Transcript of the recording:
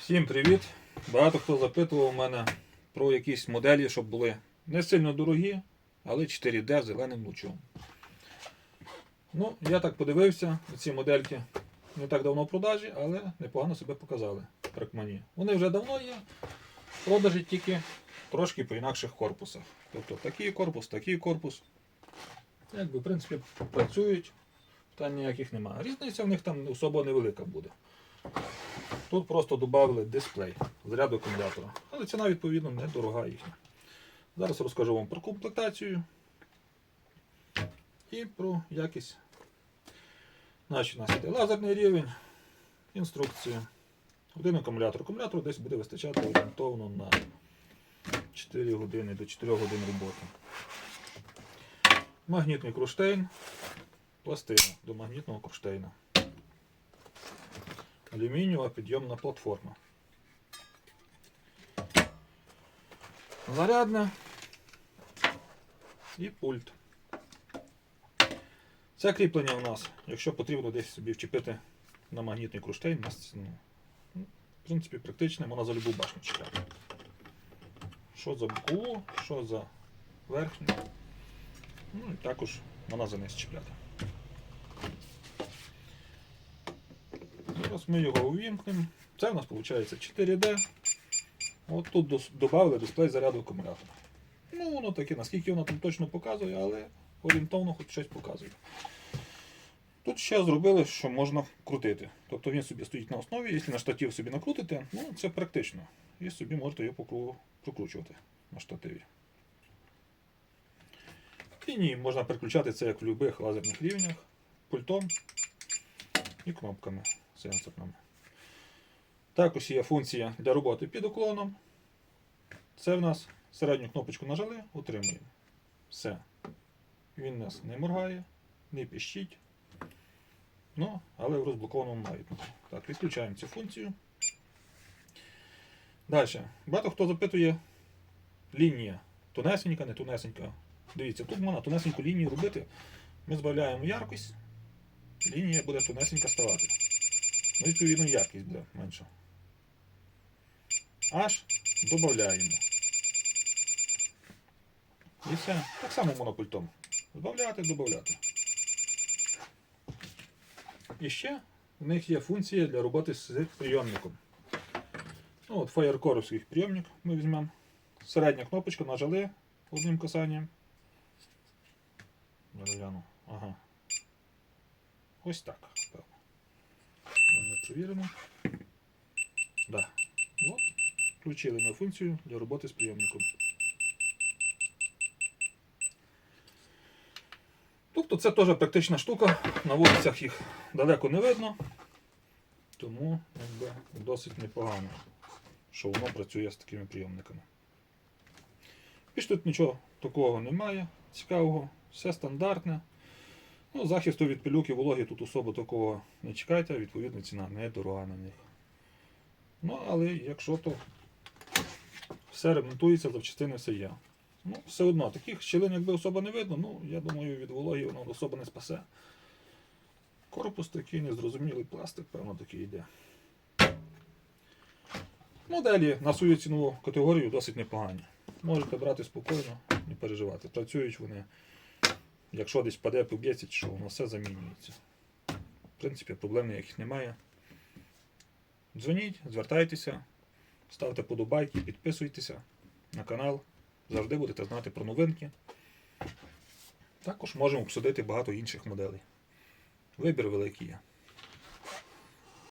Всім привіт! Багато хто запитував мене про якісь моделі, щоб були не сильно дорогі, але 4D з зеленим лучом. Ну, я так подивився, ці модельки не так давно в продажі, але непогано себе показали в Тракмані. Вони вже давно є, в продажі тільки трошки по інакших корпусах. Тобто такий корпус, такий корпус. Якби, в принципі, працюють, питань ніяких немає. Різниця в них там особо невелика буде. Тут просто додали дисплей заряду акумулятора. Але ціна, відповідно, недорога їхня. Зараз розкажу вам про комплектацію і про якість. Значить, у нас іде лазерний рівень, інструкція. Один акумулятор. Акумулятор десь буде вистачати орієнтовно на 4 години до 4 годин роботи. Магнітний кронштейн, пластина до магнітного кронштейна. Алюмінієва підйомна платформа. Зарядне і пульт. Це кріплення у нас, якщо потрібно десь собі вчепити на магнітний кронштейн, на стіну. Ну, В принципі, практичне, можна за любу башню чіпляти. Що за бокову, що за верхню. Ну і також можна за низ чіпляти. Зараз ми його увімкнемо. Це у нас виходить 4D. От тут додали дисплей заряду акумулятора. Ну, воно таке, наскільки воно там точно показує, але орієнтовно хоч щось показує. Тут ще зробили, що можна крутити. Тобто він собі стоїть на основі, якщо на штатив собі накрутите, ну це практично. І собі можете його прокручувати на штативі. І ні, можна переключати це як в будь-яких лазерних рівнях, пультом і кнопками сенсорними. Також є функція для роботи під уклоном. Це в нас середню кнопочку нажали, утримуємо. Все. Він нас не моргає, не піщить. Ну, але в розблокованому маятнику. Так, відключаємо цю функцію. Далі. Багато хто запитує лінія. Тунесенька, не тунесенька. Дивіться, тут можна тунесеньку лінію робити. Ми збавляємо яркость, лінія буде тунесенька ставати. Ну, відповідно, яркість буде менша. Аж додаємо. І все. Так само монопультом. Збавляти, додати. І ще в них є функція для роботи з прийомником. Ну, от Firecore прийомник ми візьмемо. Середня кнопочка нажали одним касанням. Ага. Ось так. Ми перевіримо. Да. От. Включили ми функцію для роботи з прийомником. Тобто це теж практична штука. На вулицях їх далеко не видно. Тому якби, досить непогано, що воно працює з такими прийомниками. Більш тут нічого такого немає, цікавого, все стандартне. Ну, захисту від пилюки вологи тут особо такого не чекайте, відповідно ціна не дорога на них. Ну, але якщо то все ремонтується, запчастини все є. Ну, все одно, таких щілин якби особо не видно, ну, я думаю, від вологи воно особо не спасе. Корпус такий незрозумілий пластик, певно, такий йде. Моделі на свою цінову категорію досить непогані. Можете брати спокійно, не переживати. Працюють вони, якщо десь паде, поб'ється, чи що воно все замінюється. В принципі, проблем ніяких немає. Дзвоніть, звертайтеся, ставте подобайки, підписуйтеся на канал. Завжди будете знати про новинки. Також можемо обсудити багато інших моделей. Вибір великий є.